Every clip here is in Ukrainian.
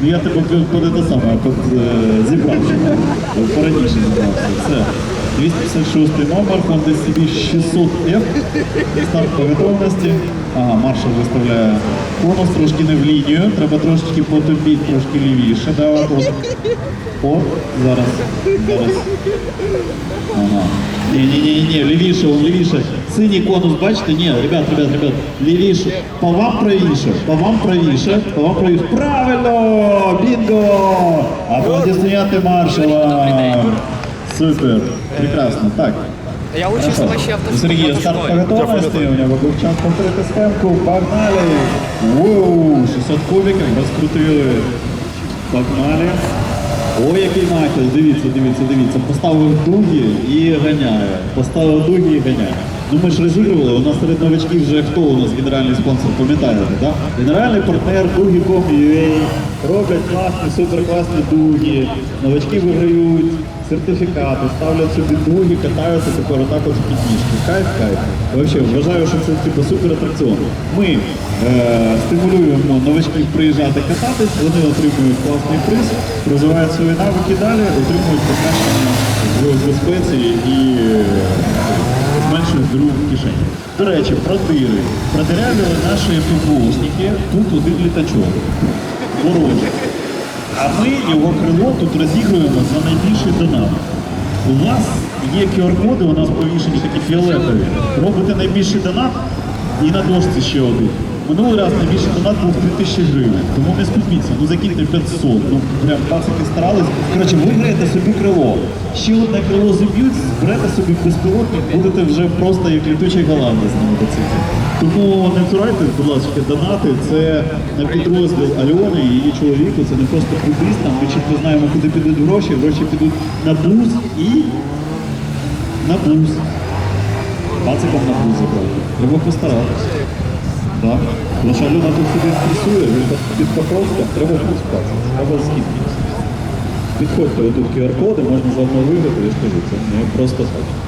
Ну я тебе коли те саме тут зібрав, ще, пораніше зібрався. Це 256 номер, Honda CB 600F. Старт по готовності. Ага, маршал виставляє конус трошки не в лінію. Треба трошечки потопіть, трошки лівіше. Да, от, от. О, зараз. Зараз. Ага. Ні, ні, ні, ні, лівіше, он лівіше. Синій конус, бачите? Ні, ребят, ребят, ребят, лівіше. По вам правіше, по вам правіше, по вам правіше. Правильно! Бінго! Аплодисменти маршала! Супер, прекрасно. Так. Я учусь Хорошо. вообще У Сергія старт по готовності, у нього був час повторити схемку. Погнали! Воу, 600 кубиків, розкрутили. Погнали. Ой, який нахил, дивіться, дивіться, дивіться. Поставив дуги і ганяє. Поставив дуги і ганяє. Ну ми ж розігрували, у нас серед новачків вже хто у нас генеральний спонсор, пам'ятаєте, так? Генеральний партнер Дуги.com.ua роблять класні, супер класні дуги. Новачки виграють сертифікати, ставлять собі дуги, катаються тепер отак от підніжки. Кайф, кайф. Взагалі, вважаю, що це типу супер атракціон. Ми е, стимулюємо новачків приїжджати кататись, вони отримують класний приз, розвивають свої навики далі, отримують покращення в безпеці і е, зменшують діру в кишені. До речі, про дири. Наші футболсники, тут один літачок. Ворожий. А ми його крило тут розігруємо за найбільший донат. У вас є QR-коди, у нас повішені такі фіолетові. Робите найбільший донат і на дошці ще один. Минулий раз найбільший донат був 3000 гривень, тому не скупіться, ну закиньте 500, ну прям пацики старались. Коротше, виграєте собі крило. Ще одне крило зіб'ють, зберете собі безпілотник, будете вже просто як літучий голландець на мотоциклі. Тому не цурайтесь, будь ласка, донати. Це на підрозділ Альони і її чоловіку. Це не просто кудись там. Ми чітко знаємо, куди підуть гроші. Гроші підуть на бус і на бус. Пациком на бус забрати. Треба постаратися. Так. Тому Альона тут собі стресує, він під Покровська, треба бус пацати. Треба скидки. Підходьте, отут QR-коди, можна заодно виграти, я ж кажу, це не просто так.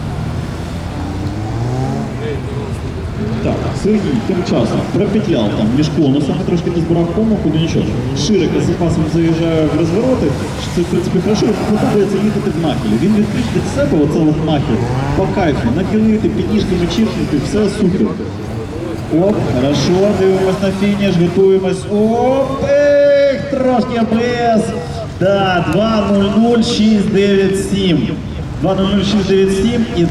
Так, Сергій тим часом пропетляв там між конусами, трошки не збирав помилку, ну нічого. Широко запасом заїжджає в розвороти. Це, в принципі, хорошо, подобається їхати в нахилі. Він відкрив від себе оце от нахил по кайфу, нахилити, підніжками чіпнути, все супер. Оп, хорошо, дивимось на фініш, готуємось. Оп, ех, трошки АБС. Да, 2.00.697. 2.00.697 і